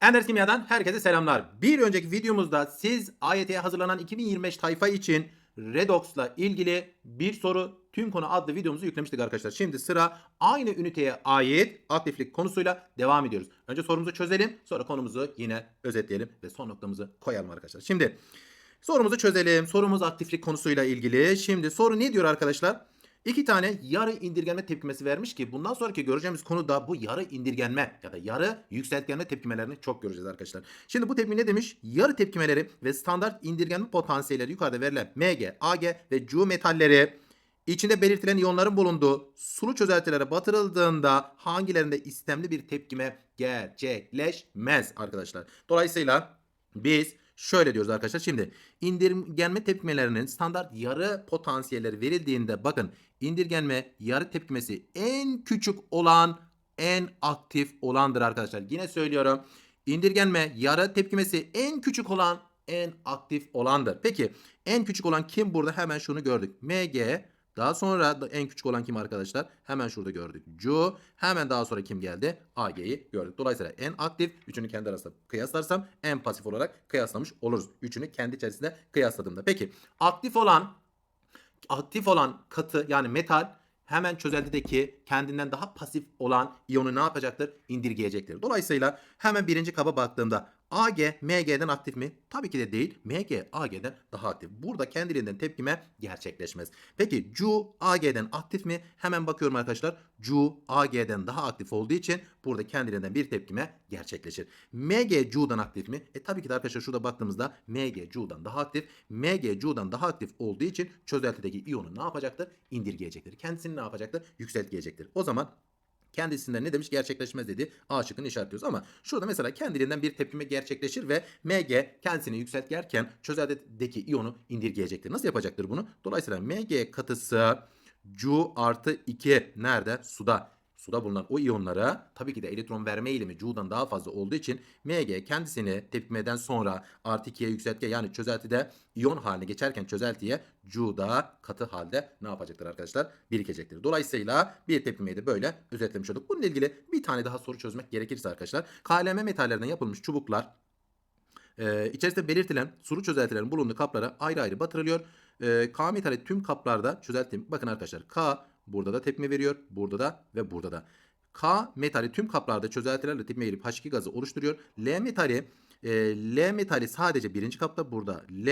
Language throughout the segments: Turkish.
Enders Kimya'dan herkese selamlar. Bir önceki videomuzda siz AYT'ye hazırlanan 2025 tayfa için Redox'la ilgili bir soru tüm konu adlı videomuzu yüklemiştik arkadaşlar. Şimdi sıra aynı üniteye ait aktiflik konusuyla devam ediyoruz. Önce sorumuzu çözelim sonra konumuzu yine özetleyelim ve son noktamızı koyalım arkadaşlar. Şimdi sorumuzu çözelim. Sorumuz aktiflik konusuyla ilgili. Şimdi soru ne diyor arkadaşlar? İki tane yarı indirgenme tepkimesi vermiş ki bundan sonraki göreceğimiz konu da bu yarı indirgenme ya da yarı yükseltgenme tepkimelerini çok göreceğiz arkadaşlar. Şimdi bu tepkime ne demiş? Yarı tepkimeleri ve standart indirgenme potansiyelleri yukarıda verilen Mg, Ag ve Cu metalleri içinde belirtilen iyonların bulunduğu sulu çözeltilere batırıldığında hangilerinde istemli bir tepkime gerçekleşmez arkadaşlar. Dolayısıyla biz Şöyle diyoruz arkadaşlar. Şimdi indirgenme tepkimelerinin standart yarı potansiyelleri verildiğinde bakın indirgenme yarı tepkimesi en küçük olan en aktif olandır arkadaşlar. Yine söylüyorum. İndirgenme yarı tepkimesi en küçük olan en aktif olandır. Peki en küçük olan kim burada? Hemen şunu gördük. Mg daha sonra en küçük olan kim arkadaşlar? Hemen şurada gördük. Cu. Hemen daha sonra kim geldi? Ag'yi gördük. Dolayısıyla en aktif üçünü kendi arasında kıyaslarsam en pasif olarak kıyaslamış oluruz. Üçünü kendi içerisinde kıyasladığımda. Peki aktif olan aktif olan katı yani metal hemen çözeltideki kendinden daha pasif olan iyonu ne yapacaktır? İndirgeyecektir. Dolayısıyla hemen birinci kaba baktığımda Ag Mg'den aktif mi? Tabii ki de değil. Mg Ag'den daha aktif. Burada kendiliğinden tepkime gerçekleşmez. Peki Cu Ag'den aktif mi? Hemen bakıyorum arkadaşlar. Cu Ag'den daha aktif olduğu için burada kendiliğinden bir tepkime gerçekleşir. Mg Cu'dan aktif mi? E tabii ki de arkadaşlar şurada baktığımızda Mg Cu'dan daha aktif. Mg Cu'dan daha aktif olduğu için çözeltideki iyonu ne yapacaktır? İndirgeyecektir. Kendisini ne yapacaktır? Yükseltgeyecektir. O zaman kendisinden ne demiş gerçekleşmez dedi. A şıkkını işaretliyoruz ama şurada mesela kendiliğinden bir tepkime gerçekleşir ve Mg kendisini yükseltgerken çözeldeki iyonu indirgeyecektir. Nasıl yapacaktır bunu? Dolayısıyla Mg katısı Cu artı 2 nerede? Suda. Suda bulunan o iyonlara tabii ki de elektron verme eğilimi Cu'dan daha fazla olduğu için Mg kendisini tepkimeden sonra artı 2'ye yükseltge yani çözeltide iyon haline geçerken çözeltiye Cu'da katı halde ne yapacaktır arkadaşlar? Birikecektir. Dolayısıyla bir tepkimeyi de böyle özetlemiş olduk. Bununla ilgili bir tane daha soru çözmek gerekirse arkadaşlar KLM metallerinden yapılmış çubuklar ee, içerisinde belirtilen sulu çözeltilerin bulunduğu kaplara ayrı ayrı batırılıyor. Ee, K metali tüm kaplarda çözeltim. Bakın arkadaşlar K burada da tepkime veriyor. Burada da ve burada da. K metali tüm kaplarda çözeltilerle tepkime girip H2 gazı oluşturuyor. L metali e, L metali sadece birinci kapta burada L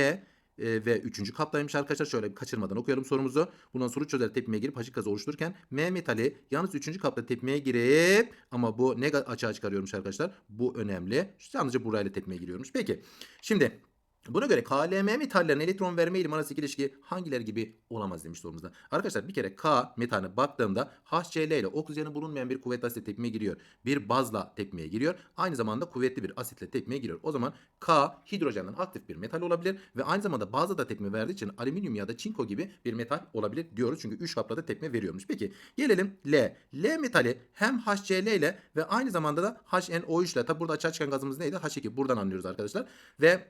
e, ve üçüncü kaptaymış arkadaşlar. Şöyle kaçırmadan okuyalım sorumuzu. Bundan soru çözer tepkimeye girip H2 gazı oluştururken M metali yalnız üçüncü kapta tepkimeye girip ama bu ne açığa çıkarıyormuş arkadaşlar. Bu önemli. Yalnızca burayla tepkimeye giriyormuş. Peki şimdi Buna göre KLM metallerin elektron verme eğilimi arasındaki ilişki hangileri gibi olamaz demiş sorumuzda. Arkadaşlar bir kere K metaline baktığımda HCl ile oksijeni bulunmayan bir kuvvetli asitle tepkimeye giriyor. Bir bazla tepkimeye giriyor. Aynı zamanda kuvvetli bir asitle tepkimeye giriyor. O zaman K hidrojenden aktif bir metal olabilir ve aynı zamanda bazla da tepkime verdiği için alüminyum ya da çinko gibi bir metal olabilir diyoruz. Çünkü 3 kapta da tepkime veriyormuş. Peki gelelim L. L metali hem HCl ile ve aynı zamanda da HNO3 ile tabi burada açığa çıkan gazımız neydi? H2 buradan anlıyoruz arkadaşlar. Ve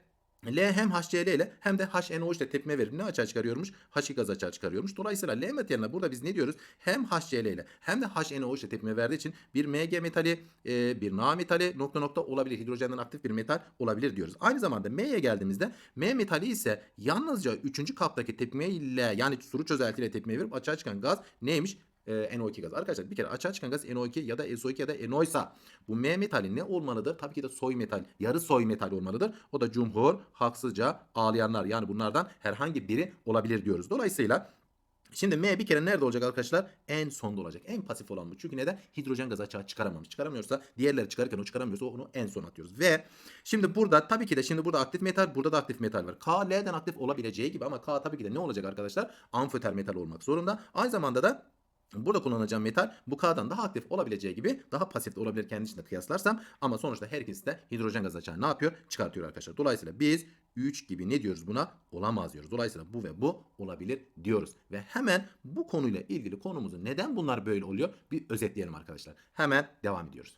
L hem HCl ile hem de HNO3 ile tepkime verip ne açığa çıkarıyormuş? H2 gaz açığa çıkarıyormuş. Dolayısıyla L metaline burada biz ne diyoruz? Hem HCl ile hem de HNO3 ile tepkime verdiği için bir Mg metali, e, bir Na metali nokta nokta olabilir. Hidrojenden aktif bir metal olabilir diyoruz. Aynı zamanda M'ye geldiğimizde M metali ise yalnızca 3. kaptaki tepkime ile yani suru çözeltiyle tepkime verip açığa çıkan gaz neymiş? E, NO2 gaz. Arkadaşlar bir kere açığa çıkan gaz NO2 ya da SO2 ya da NO ise bu M metali ne olmalıdır? Tabii ki de soy metal, yarı soy metal olmalıdır. O da cumhur haksızca ağlayanlar. Yani bunlardan herhangi biri olabilir diyoruz. Dolayısıyla Şimdi M bir kere nerede olacak arkadaşlar? En sonda olacak. En pasif olan bu. Çünkü neden? Hidrojen gazı açığa çıkaramamış. Çıkaramıyorsa diğerleri çıkarırken o çıkaramıyorsa onu en son atıyoruz. Ve şimdi burada tabii ki de şimdi burada aktif metal burada da aktif metal var. K L'den aktif olabileceği gibi ama K tabii ki de ne olacak arkadaşlar? Amfoter metal olmak zorunda. Aynı zamanda da Burada kullanacağım metal bu K'dan daha aktif olabileceği gibi daha pasif de olabilir kendi içinde kıyaslarsam. Ama sonuçta her ikisi de hidrojen gazı açığa ne yapıyor? Çıkartıyor arkadaşlar. Dolayısıyla biz 3 gibi ne diyoruz buna? Olamaz diyoruz. Dolayısıyla bu ve bu olabilir diyoruz. Ve hemen bu konuyla ilgili konumuzu neden bunlar böyle oluyor? Bir özetleyelim arkadaşlar. Hemen devam ediyoruz.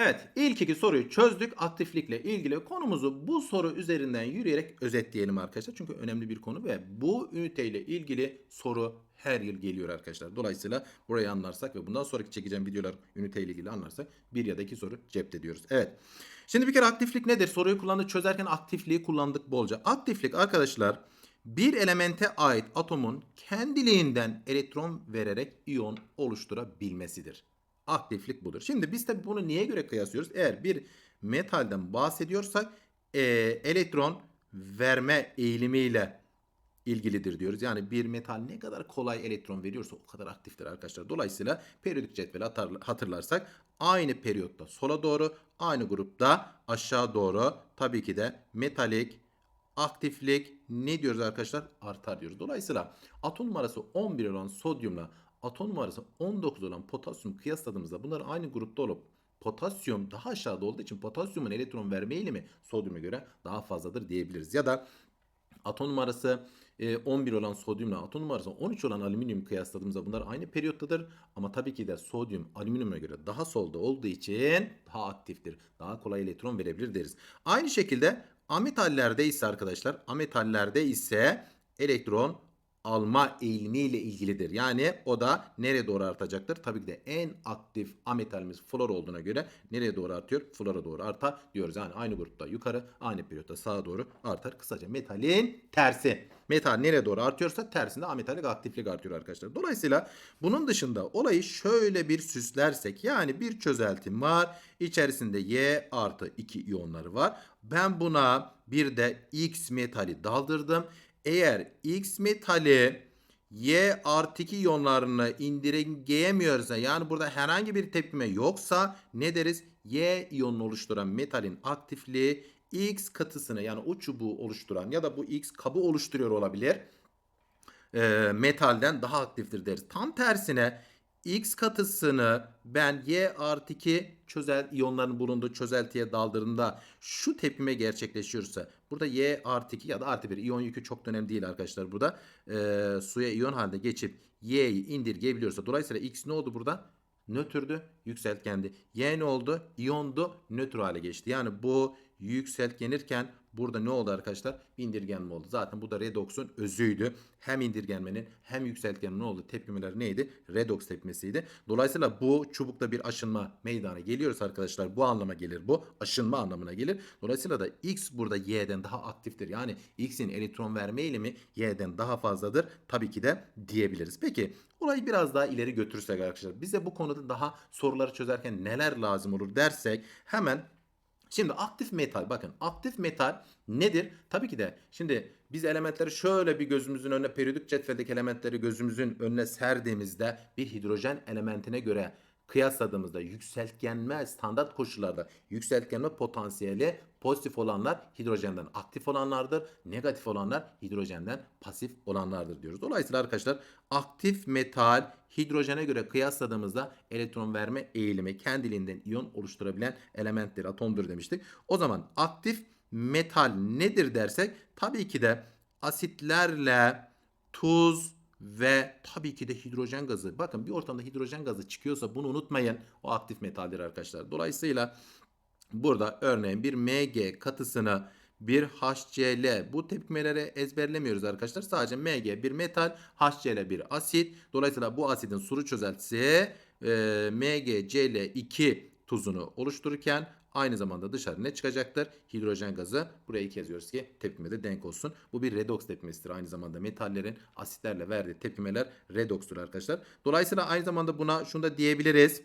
Evet ilk iki soruyu çözdük. Aktiflikle ilgili konumuzu bu soru üzerinden yürüyerek özetleyelim arkadaşlar. Çünkü önemli bir konu ve bu üniteyle ilgili soru her yıl geliyor arkadaşlar. Dolayısıyla burayı anlarsak ve bundan sonraki çekeceğim videolar üniteyle ilgili anlarsak bir ya da iki soru cepte diyoruz. Evet. Şimdi bir kere aktiflik nedir? Soruyu kullandık çözerken aktifliği kullandık bolca. Aktiflik arkadaşlar bir elemente ait atomun kendiliğinden elektron vererek iyon oluşturabilmesidir. Aktiflik budur. Şimdi biz tabi bunu niye göre kıyaslıyoruz? Eğer bir metalden bahsediyorsak e, elektron verme eğilimiyle ilgilidir diyoruz. Yani bir metal ne kadar kolay elektron veriyorsa o kadar aktiftir arkadaşlar. Dolayısıyla periyodik cetveli hatırlarsak aynı periyotta sola doğru, aynı grupta aşağı doğru tabii ki de metalik aktiflik ne diyoruz arkadaşlar? Artar diyoruz. Dolayısıyla atom numarası 11 olan sodyumla atom numarası 19 olan potasyum kıyasladığımızda bunlar aynı grupta olup potasyum daha aşağıda olduğu için potasyumun elektron verme eğilimi sodyuma göre daha fazladır diyebiliriz. Ya da atom numarası e, 11 olan sodyumla atom numarası 13 olan alüminyum kıyasladığımızda bunlar aynı periyottadır. Ama tabii ki de sodyum alüminyuma göre daha solda olduğu için daha aktiftir. Daha kolay elektron verebilir deriz. Aynı şekilde ametallerde ise arkadaşlar ametallerde ise elektron alma eğilimiyle ilgilidir. Yani o da nereye doğru artacaktır? Tabii ki de en aktif ametalimiz flor olduğuna göre nereye doğru artıyor? Flora doğru artar diyoruz. Yani aynı grupta yukarı, aynı periyotta sağa doğru artar. Kısaca metalin tersi. Metal nereye doğru artıyorsa tersinde ametalik aktiflik artıyor arkadaşlar. Dolayısıyla bunun dışında olayı şöyle bir süslersek yani bir çözeltim var. İçerisinde Y artı 2 iyonları var. Ben buna bir de X metali daldırdım. Eğer X metali Y artı 2 iyonlarını indirgeyemiyorsa yani burada herhangi bir tepkime yoksa ne deriz? Y iyonunu oluşturan metalin aktifliği X katısını yani o çubuğu oluşturan ya da bu X kabı oluşturuyor olabilir. E, metalden daha aktiftir deriz. Tam tersine X katısını ben Y artı 2 çözel iyonların bulunduğu çözeltiye daldırdığımda şu tepkime gerçekleşiyorsa burada Y artı 2 ya da artı 1 iyon yükü çok önemli değil arkadaşlar burada. Ee, suya iyon halinde geçip Y'yi indirgeyebiliyorsa dolayısıyla X ne oldu burada? Nötrdü, yükseltgendi. Y ne oldu? İyondu, nötr hale geçti. Yani bu yükseltgenirken burada ne oldu arkadaşlar? İndirgenme oldu. Zaten bu da redox'un özüydü. Hem indirgenmenin hem yükseltgenin ne oldu? Tepkimeler neydi? Redox tepkimesiydi. Dolayısıyla bu çubukta bir aşınma meydana geliyorsa arkadaşlar bu anlama gelir bu. Aşınma anlamına gelir. Dolayısıyla da X burada Y'den daha aktiftir. Yani X'in elektron verme eğilimi Y'den daha fazladır. Tabii ki de diyebiliriz. Peki olayı biraz daha ileri götürürsek arkadaşlar bize bu konuda daha soruları çözerken neler lazım olur dersek hemen Şimdi aktif metal bakın aktif metal nedir? Tabii ki de şimdi biz elementleri şöyle bir gözümüzün önüne periyodik cetveldeki elementleri gözümüzün önüne serdiğimizde bir hidrojen elementine göre kıyasladığımızda yükseltgenme standart koşullarda yükseltgenme potansiyeli pozitif olanlar hidrojenden aktif olanlardır. Negatif olanlar hidrojenden pasif olanlardır diyoruz. Dolayısıyla arkadaşlar aktif metal hidrojene göre kıyasladığımızda elektron verme eğilimi kendiliğinden iyon oluşturabilen elementtir, atomdur demiştik. O zaman aktif metal nedir dersek tabii ki de asitlerle tuz ve tabii ki de hidrojen gazı. Bakın bir ortamda hidrojen gazı çıkıyorsa bunu unutmayın. O aktif metaldir arkadaşlar. Dolayısıyla burada örneğin bir Mg katısını bir HCl bu tepkimeleri ezberlemiyoruz arkadaşlar. Sadece Mg bir metal, HCl bir asit. Dolayısıyla bu asidin suru çözeltisi e, MgCl2 tuzunu oluştururken aynı zamanda dışarı ne çıkacaktır? Hidrojen gazı. Buraya iki yazıyoruz ki tepkimede denk olsun. Bu bir redoks tepkimesidir. Aynı zamanda metallerin asitlerle verdiği tepkimeler redokstur arkadaşlar. Dolayısıyla aynı zamanda buna şunu da diyebiliriz.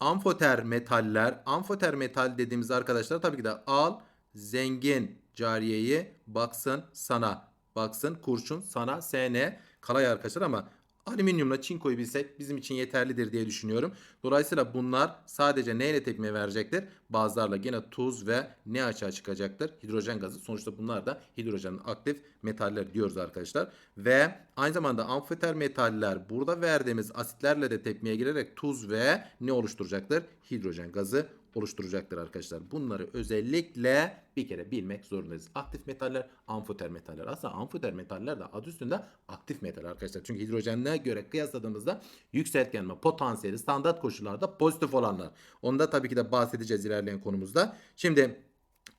Amfoter metaller. Amfoter metal dediğimiz arkadaşlar tabii ki de al zengin cariyeyi baksın sana. Baksın kurşun sana SN kalay arkadaşlar ama alüminyumla çinkoyu bilsek bizim için yeterlidir diye düşünüyorum. Dolayısıyla bunlar sadece neyle tepkime verecektir? Bazılarla gene tuz ve ne açığa çıkacaktır? Hidrojen gazı. Sonuçta bunlar da hidrojenin aktif metaller diyoruz arkadaşlar. Ve aynı zamanda amfoter metaller burada verdiğimiz asitlerle de tepkimeye girerek tuz ve ne oluşturacaktır? Hidrojen gazı oluşturacaktır arkadaşlar. Bunları özellikle bir kere bilmek zorundayız. Aktif metaller, amfoter metaller. Aslında amfoter metaller de adı üstünde aktif metal arkadaşlar. Çünkü hidrojenle göre kıyasladığımızda yükseltgenme potansiyeli standart koşullarda pozitif olanlar. Onda tabii ki de bahsedeceğiz ilerleyen konumuzda. Şimdi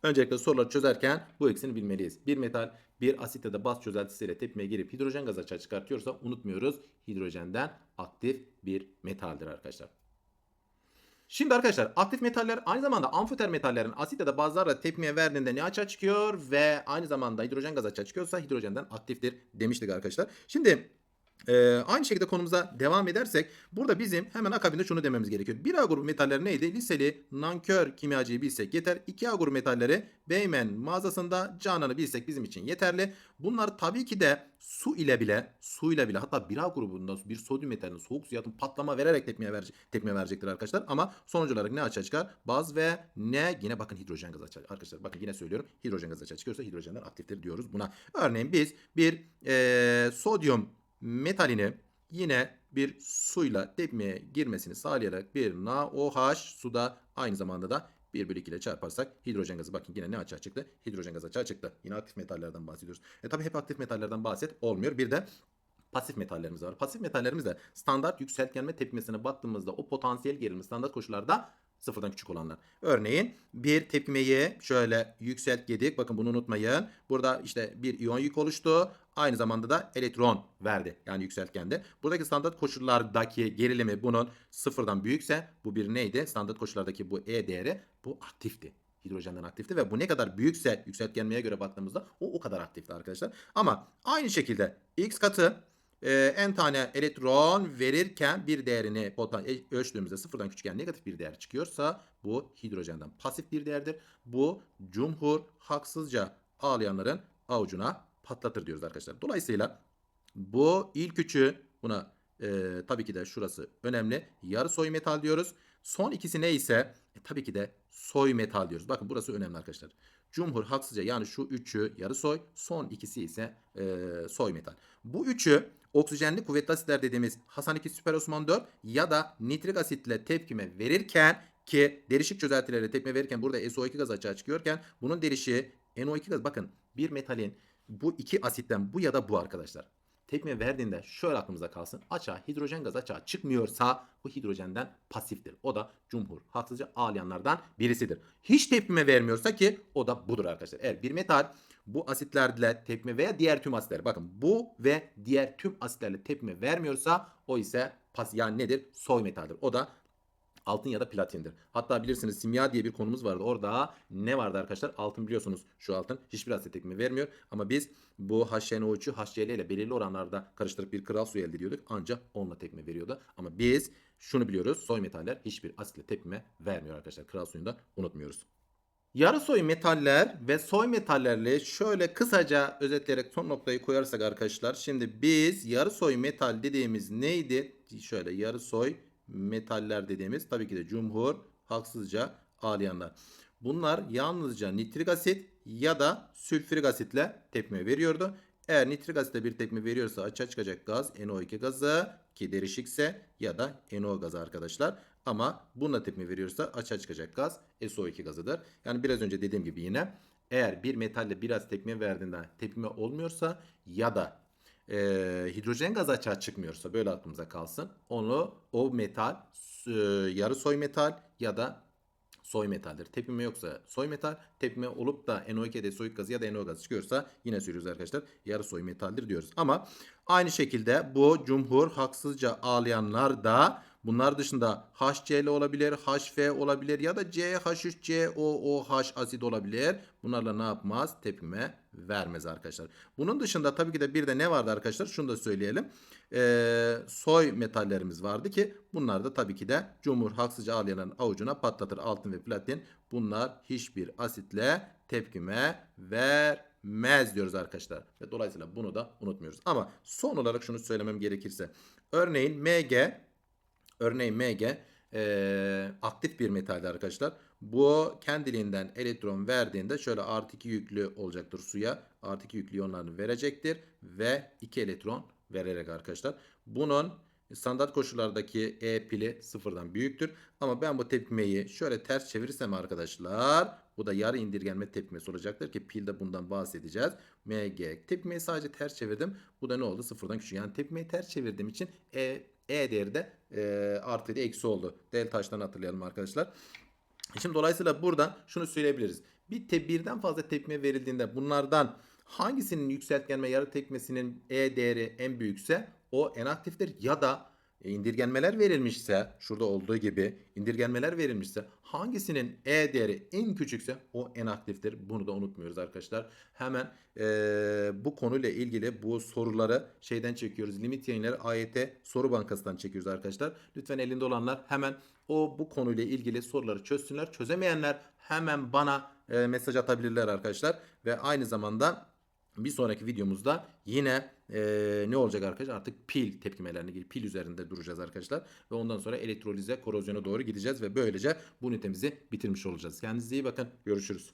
Öncelikle soruları çözerken bu ikisini bilmeliyiz. Bir metal bir asit ya da baz çözeltisiyle tepkimeye girip hidrojen gazı açığa çıkartıyorsa unutmuyoruz. Hidrojenden aktif bir metaldir arkadaşlar. Şimdi arkadaşlar aktif metaller aynı zamanda amfoter metallerin asit ya da bazlarla tepkimeye verdiğinde ne açığa çıkıyor ve aynı zamanda hidrojen gazı açığa çıkıyorsa hidrojenden aktiftir demiştik arkadaşlar. Şimdi ee, aynı şekilde konumuza devam edersek burada bizim hemen akabinde şunu dememiz gerekiyor. 1A grubu metaller neydi? Liseli nankör kimyacıyı bilsek yeter. 2A grubu metalleri Beymen mağazasında Canan'ı bilsek bizim için yeterli. Bunlar tabii ki de su ile bile su ile bile hatta 1A grubunda bir sodyum metalinin soğuk suya atıp patlama vererek tepkime, verecek, tepkime verecektir arkadaşlar. Ama sonuç olarak ne açığa çıkar? Baz ve ne? Yine bakın hidrojen gazı açığa Arkadaşlar bakın yine söylüyorum. Hidrojen gazı açığa çıkıyorsa hidrojenler aktiftir diyoruz buna. Örneğin biz bir ee, sodyum metalini yine bir suyla tepmeye girmesini sağlayarak bir NaOH suda aynı zamanda da 1 bölü 2 ile çarparsak hidrojen gazı bakın yine ne açığa çıktı? Hidrojen gazı açığa çıktı. Yine aktif metallerden bahsediyoruz. E tabi hep aktif metallerden bahset olmuyor. Bir de pasif metallerimiz var. Pasif metallerimiz de standart yükseltgenme tepkimesine baktığımızda o potansiyel gerilimi standart koşullarda sıfırdan küçük olanlar. Örneğin bir tepkimeyi şöyle yükseltgedik. Bakın bunu unutmayın. Burada işte bir iyon yük oluştu. Aynı zamanda da elektron verdi. Yani yükseltgende. Buradaki standart koşullardaki gerilimi bunun sıfırdan büyükse bu bir neydi? Standart koşullardaki bu E değeri bu aktifti hidrojenden aktifti ve bu ne kadar büyükse yükseltgenmeye göre baktığımızda o o kadar aktifti arkadaşlar. Ama aynı şekilde x katı e, n tane elektron verirken bir değerini e, ölçtüğümüzde sıfırdan küçükken negatif bir değer çıkıyorsa bu hidrojenden pasif bir değerdir. Bu cumhur haksızca ağlayanların avucuna patlatır diyoruz arkadaşlar. Dolayısıyla bu ilk üçü buna e, tabii ki de şurası önemli. Yarı soy metal diyoruz. Son ikisi ne ise e, tabii ki de soy metal diyoruz. Bakın burası önemli arkadaşlar. Cumhur haksızca yani şu üçü yarı soy, son ikisi ise e, soy metal. Bu üçü oksijenli kuvvetli asitler dediğimiz Hasan 2 Süper Osman 4 ya da nitrik asitle tepkime verirken ki derişik çözeltilerle tepkime verirken burada SO2 gazı açığa çıkıyorken bunun derişiği NO2 gaz bakın bir metalin bu iki asitten bu ya da bu arkadaşlar. Tepkime verdiğinde şöyle aklımıza kalsın. Açığa hidrojen gaz açığa çıkmıyorsa bu hidrojenden pasiftir. O da cumhur haksızca ağlayanlardan birisidir. Hiç tepkime vermiyorsa ki o da budur arkadaşlar. Eğer bir metal bu asitlerle tepkime veya diğer tüm asitler bakın bu ve diğer tüm asitlerle tepkime vermiyorsa o ise pas yani nedir? Soy metaldir. O da altın ya da platindir. Hatta bilirsiniz simya diye bir konumuz vardı. Orada ne vardı arkadaşlar? Altın biliyorsunuz şu altın hiçbir asit tekimi vermiyor. Ama biz bu HNO3'ü HCl ile belirli oranlarda karıştırıp bir kral suyu elde ediyorduk. Ancak onunla tepkime veriyordu. Ama biz şunu biliyoruz. Soy metaller hiçbir asitle tepkime vermiyor arkadaşlar. Kral suyunda unutmuyoruz. Yarı soy metaller ve soy metallerle şöyle kısaca özetleyerek son noktayı koyarsak arkadaşlar. Şimdi biz yarı soy metal dediğimiz neydi? Şöyle yarı soy metaller dediğimiz tabii ki de cumhur haksızca ağlayanlar. Bunlar yalnızca nitrik asit ya da sülfürik asitle tepkime veriyordu. Eğer nitrik asitle bir tepkime veriyorsa açığa çıkacak gaz NO2 gazı ki derişikse ya da NO gazı arkadaşlar. Ama bununla tepkime veriyorsa açığa çıkacak gaz SO2 gazıdır. Yani biraz önce dediğim gibi yine eğer bir metalle biraz tepkime verdiğinde tepkime olmuyorsa ya da e, hidrojen gazı açığa çıkmıyorsa böyle aklımıza kalsın. Onu o metal e, yarı soy metal ya da soy metaldir. Tepkime yoksa soy metal, tepkime olup da NO2'de soy gazı ya da NO gazı çıkıyorsa yine söylüyoruz arkadaşlar. Yarı soy metaldir diyoruz. Ama aynı şekilde bu cumhur haksızca ağlayanlar da Bunlar dışında HCl olabilir, HF olabilir ya da CH3COOH asit olabilir. Bunlarla ne yapmaz? Tepkime vermez arkadaşlar. Bunun dışında tabii ki de bir de ne vardı arkadaşlar? Şunu da söyleyelim. Ee, soy metallerimiz vardı ki bunlar da tabii ki de cumhur haksızca ağlayanların avucuna patlatır. Altın ve platin bunlar hiçbir asitle tepkime vermez diyoruz arkadaşlar. Ve dolayısıyla bunu da unutmuyoruz. Ama son olarak şunu söylemem gerekirse. Örneğin Mg Örneğin Mg e, aktif bir metaldi arkadaşlar. Bu kendiliğinden elektron verdiğinde şöyle artı 2 yüklü olacaktır suya. Artı 2 yüklü iyonlarını verecektir. Ve 2 elektron vererek arkadaşlar. Bunun standart koşullardaki E pili sıfırdan büyüktür. Ama ben bu tepkimeyi şöyle ters çevirirsem arkadaşlar bu da yarı indirgenme tepkimesi olacaktır ki pilde bundan bahsedeceğiz. MG tepkimeyi sadece ters çevirdim. Bu da ne oldu? Sıfırdan küçük. Yani tepkimeyi ters çevirdiğim için E, e değeri de e, artıydı eksi oldu. Del taştan hatırlayalım arkadaşlar. Şimdi dolayısıyla burada şunu söyleyebiliriz. Bir te birden fazla tepkime verildiğinde bunlardan hangisinin yükseltgenme yarı tepkimesinin E değeri en büyükse o en aktiftir ya da e, indirgenmeler verilmişse şurada olduğu gibi indirgenmeler verilmişse hangisinin E değeri en küçükse o en aktiftir. Bunu da unutmuyoruz arkadaşlar. Hemen e, bu konuyla ilgili bu soruları şeyden çekiyoruz. Limit yayınları AYT soru bankasından çekiyoruz arkadaşlar. Lütfen elinde olanlar hemen o bu konuyla ilgili soruları çözsünler. Çözemeyenler hemen bana e, mesaj atabilirler arkadaşlar. Ve aynı zamanda bir sonraki videomuzda yine e, ne olacak arkadaşlar? Artık pil tepkimelerine ilgili pil üzerinde duracağız arkadaşlar. Ve ondan sonra elektrolize, korozyona doğru gideceğiz ve böylece bu ünitemizi bitirmiş olacağız. Kendinize iyi bakın. Görüşürüz.